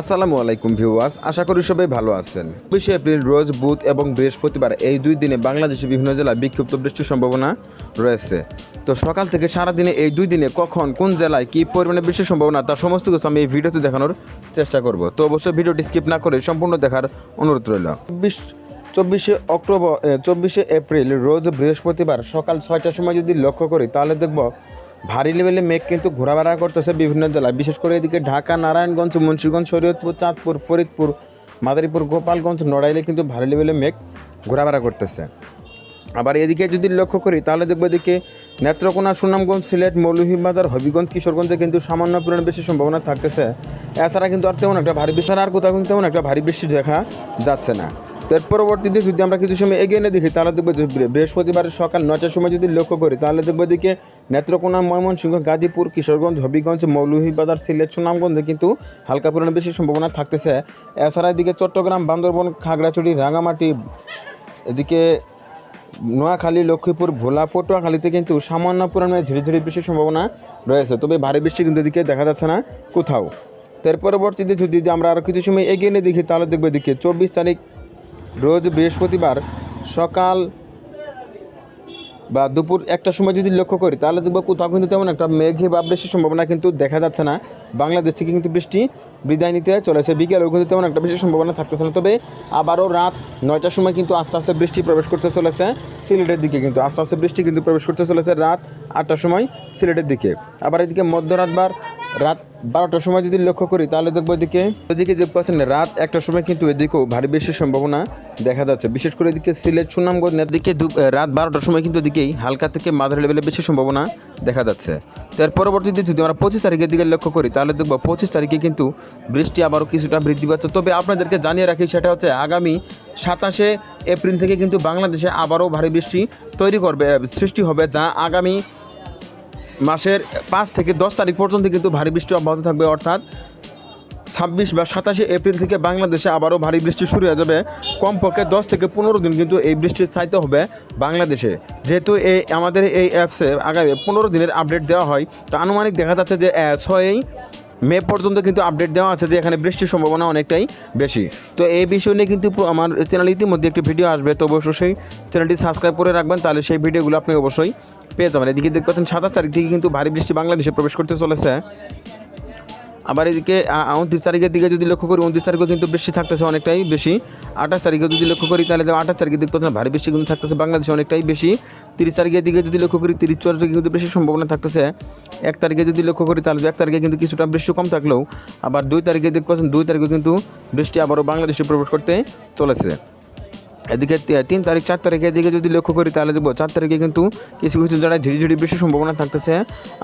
আসসালামু আলাইকুম ভিউয়ার্স, আশা করি সবাই ভালো আছেন। বিশে এপ্রিল রোজ বুধ এবং বৃহস্পতিবার এই দুই দিনে বাংলাদেশের বিভিন্ন জেলায় বিক্ষিপ্ত বৃষ্টির সম্ভাবনা রয়েছে। তো সকাল থেকে সারাদিনে এই দুই দিনে কখন, কোন জেলায় কী পরিমাণে বৃষ্টির সম্ভাবনা, তার সমস্ত কিছু আমি এই ভিডিওতে দেখানোর চেষ্টা করব। তো অবশ্যই ভিডিওটি স্কিপ না করে সম্পূর্ণ দেখার অনুরোধ রইল। চব্বিশ চব্বিশে অক্টোবর চব্বিশে এপ্রিল রোজ বৃহস্পতিবার সকাল ছয়টার সময় যদি লক্ষ্য করি, তাহলে দেখব ভারী লেভেলে মেঘ কিন্তু ঘোরাফেরা করতেছে বিভিন্ন জেলায়। বিশেষ করে এদিকে ঢাকা, নারায়ণগঞ্জ, মুন্সিগঞ্জ, শরীয়তপুর, চাঁদপুর, ফরিদপুর, মাদারীপুর, গোপালগঞ্জ, নড়াইলে কিন্তু ভারী লেভেলে মেঘ ঘোরাফেরা করতেছে। আবার এদিকে যদি লক্ষ্য করি, তাহলে দেখব এদিকে নেত্রকোনা, সুনামগঞ্জ, সিলেট, মৌলভীবাজার, হবিগঞ্জ, কিশোরগঞ্জে কিন্তু সামান্য পরিমাণ বেশি সম্ভাবনা থাকতেছে। এছাড়া কিন্তু আর তেমন একটা ভারী বৃষ্টি, আর কোথাও কিন্তু তেমন একটা ভারী বৃষ্টি দেখা যাচ্ছে না। তো এর পরবর্তীতে যদি আমরা কিছু সময় এগিয়ে নিয়ে দেখি, তাহলে দেখব বৃহস্পতিবার সকাল নয়টার সময় যদি লক্ষ্য করি, তাহলে দেখব এদিকে নেত্রকোনা, ময়মনসিংহ, গাজীপুর, কিশোরগঞ্জ, হবিগঞ্জ, মৌলভীবাজার, সিলেট, সুনামগঞ্জে কিন্তু হালকা পরিমাণে বেশি সম্ভাবনা থাকতেছে। এছাড়া এদিকে চট্টগ্রাম, বান্দরবন, খাগড়াছড়ি রাঙামাটি এদিকে নোয়াখালী, লক্ষ্মীপুর, ভোলা, পটুয়াখালীতে কিন্তু সামান্য পরিমাণে ঝিরি ঝিরি বৃষ্টির সম্ভাবনা রয়েছে। তবে ভারী বৃষ্টি কিন্তু এদিকে দেখা যাচ্ছে না কোথাও। তো এর পরবর্তীতে যদি আমরা আরও কিছু সময় এগিয়ে নিয়ে দেখি, তাহলে দেখব এদিকে চব্বিশ তারিখ রোজ বৃহস্পতিবার সকাল বা দুপুর একটা সময় যদি লক্ষ্য করি, তাহলে দেখব কোথাও কিন্তু তেমন একটা মেঘে বা বৃষ্টির সম্ভাবনা কিন্তু দেখা যাচ্ছে না। বাংলাদেশ থেকে কিন্তু বৃষ্টি বিদায় নিতে চলেছে। বিকেলেও কিন্তু তেমন একটা বৃষ্টির সম্ভাবনা থাকতেছে না। তবে আবারও রাত নয়টার সময় কিন্তু আস্তে আস্তে বৃষ্টি প্রবেশ করতে চলেছে সিলেটের দিকে কিন্তু। আস্তে আস্তে বৃষ্টি কিন্তু প্রবেশ করতে চলেছে রাত আটটার সময় সিলেটের দিকে। আবার এদিকে মধ্যরাত বার রাত বারোটার সময় যদি লক্ষ্য করি, তাহলে দেখব এদিকে এদিকে দেখতে পাচ্ছেন, রাত একটার সময় কিন্তু এদিকেও ভারী বৃষ্টির সম্ভাবনা দেখা যাচ্ছে। বিশেষ করে এদিকে সিলেট, সুনামগঞ্জ এদিকে দু- রাত বারোটার সময় কিন্তু এদিকেই হালকা থেকে মাঝারি লেভেলে বেশি সম্ভাবনা দেখা যাচ্ছে। তো এর পরবর্তীতে যদি আমরা পঁচিশ তারিখের দিকে লক্ষ্য করি, তাহলে দেখব পঁচিশ তারিখে কিন্তু বৃষ্টি আবারও কিছুটা বৃদ্ধি পাচ্ছে। তবে আপনাদেরকে জানিয়ে রাখি, সেটা হচ্ছে আগামী সাতাশে এপ্রিল থেকে কিন্তু বাংলাদেশে আবারও ভারী বৃষ্টি তৈরি করবে সৃষ্টি হবে, যা আগামী মাসের পাঁচ থেকে দশ তারিখ পর্যন্ত কিন্তু ভারী বৃষ্টি অব্যাহত থাকবে, অর্থাৎ ছাব্বিশ বা সাতাশে এপ্রিল থেকে বাংলাদেশে আবারও ভারী বৃষ্টি শুরু হয়ে যাবে। কমপক্ষে দশ থেকে পনেরো দিন কিন্তু এই বৃষ্টি স্থায়িত হবে বাংলাদেশে। যেহেতু এই আমাদের এই অ্যাপসে আগামী পনেরো দিনের আপডেট দেওয়া হয়, তো আনুমানিক দেখা যাচ্ছে যে ছয়ই মে পর্যন্ত কিন্তু আপডেট দেওয়া আছে যে এখানে বৃষ্টির সম্ভাবনা অনেকটাই বেশি। তো এই বিষয় নিয়ে কিন্তু আমার চ্যানেলে ইতিমধ্যে একটি ভিডিও আসবে, তো অবশ্যই সেই চ্যানেলটি সাবস্ক্রাইব করে রাখবেন, তাহলে সেই ভিডিওগুলো আপনি অবশ্যই পেয়ে যাবেন। এদিকে দেখতে পাচ্ছেন সাতাশ তারিখ থেকে কিন্তু ভারী বৃষ্টি বাংলাদেশে প্রবেশ করতে চলেছে। আবার এদিকে উনত্রিশ তারিখের দিকে যদি লক্ষ্য করি, উনত্রিশ তারিখেও কিন্তু বৃষ্টি থাকতেছে অনেকটাই বেশি। আঠাশ তারিখে যদি লক্ষ্য করি, তাহলে আঠাশ তারিখে দেখতে পাচ্ছেন ভারী বৃষ্টি কিন্তু থাকতেছে, বাংলাদেশে অনেকটাই বেশি। তিরিশ তারিখের দিকে যদি লক্ষ্য করি, তিরিশ চুয়াত্তর তারিখে কিন্তু বেশি সম্ভাবনা থাকতেছে। এক তারিখে যদি লক্ষ্য করি, তাহলে এক তারিখে কিন্তু কিছুটা বৃষ্টি কম থাকলেও, আবার দুই তারিখে দেখতে পাচ্ছেন দুই তারিখে কিন্তু বৃষ্টি আবারও বাংলাদেশে প্রবেশ করতে চলেছে। এদিকে তিন তারিখ, চার তারিখের দিকে যদি লক্ষ্য করি তাহলে দেখব, চার তারিখে কিন্তু কিছু কিছু জায়গায় ঝিরি বৃষ্টির সম্ভাবনা থাকতেছে।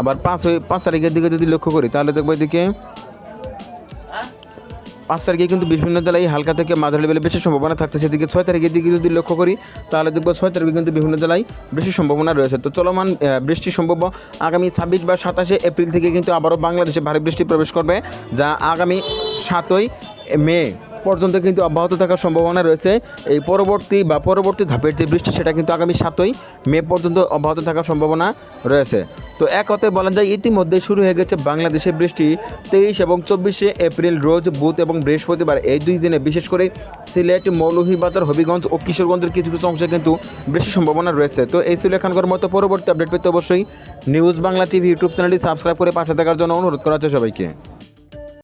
আবার পাঁচ পাঁচ তারিখের দিকে যদি লক্ষ্য করি তাহলে দেখব এদিকে পাঁচ তারিখে কিন্তু বিভিন্ন জেলায় হালকা থেকে মাঝারি লেভেলে বেশি সম্ভাবনা থাকতেছে। এদিকে ছয় তারিখের দিকে যদি লক্ষ্য করি তাহলে দেখব ছয় তারিখে কিন্তু বিভিন্ন জেলায় বেশি সম্ভাবনা রয়েছে। তো চলমান বৃষ্টি সম্ভব আগামী ছাব্বিশ বা সাতাশে এপ্রিল থেকে কিন্তু আবারও বাংলাদেশে ভারী বৃষ্টি প্রবেশ করবে, যা আগামী সাতই মে। পর্যন্ত কিন্তু অব্যাহত থাকার সম্ভাবনা রয়েছে। এই পরবর্তী বা পরবর্তী ধাপের যে বৃষ্টি, সেটা কিন্তু আগামী সাতই মে পর্যন্ত অব্যাহত থাকার সম্ভাবনা রয়েছে। তো এক কথায় বলা যায়, ইতিমধ্যে শুরু হয়ে গেছে বাংলাদেশে বৃষ্টি। তেইশ এবং চব্বিশে এপ্রিল রোজ, বুধ এবং বৃহস্পতিবার এই দুই দিনে বিশেষ করে সিলেট, মৌলভীবাজার, হবিগঞ্জ ও কিশোরগঞ্জের কিছু কিছু অংশে কিন্তু বেশি সম্ভাবনা রয়েছে। তো এই ছিল এখানকার মতো পরবর্তী আপডেট পেতে অবশ্যই নিউজ বাংলা টিভি ইউটিউব চ্যানেলটি সাবস্ক্রাইব করে পাশে থাকার জন্য অনুরোধ করা হচ্ছে সবাইকে।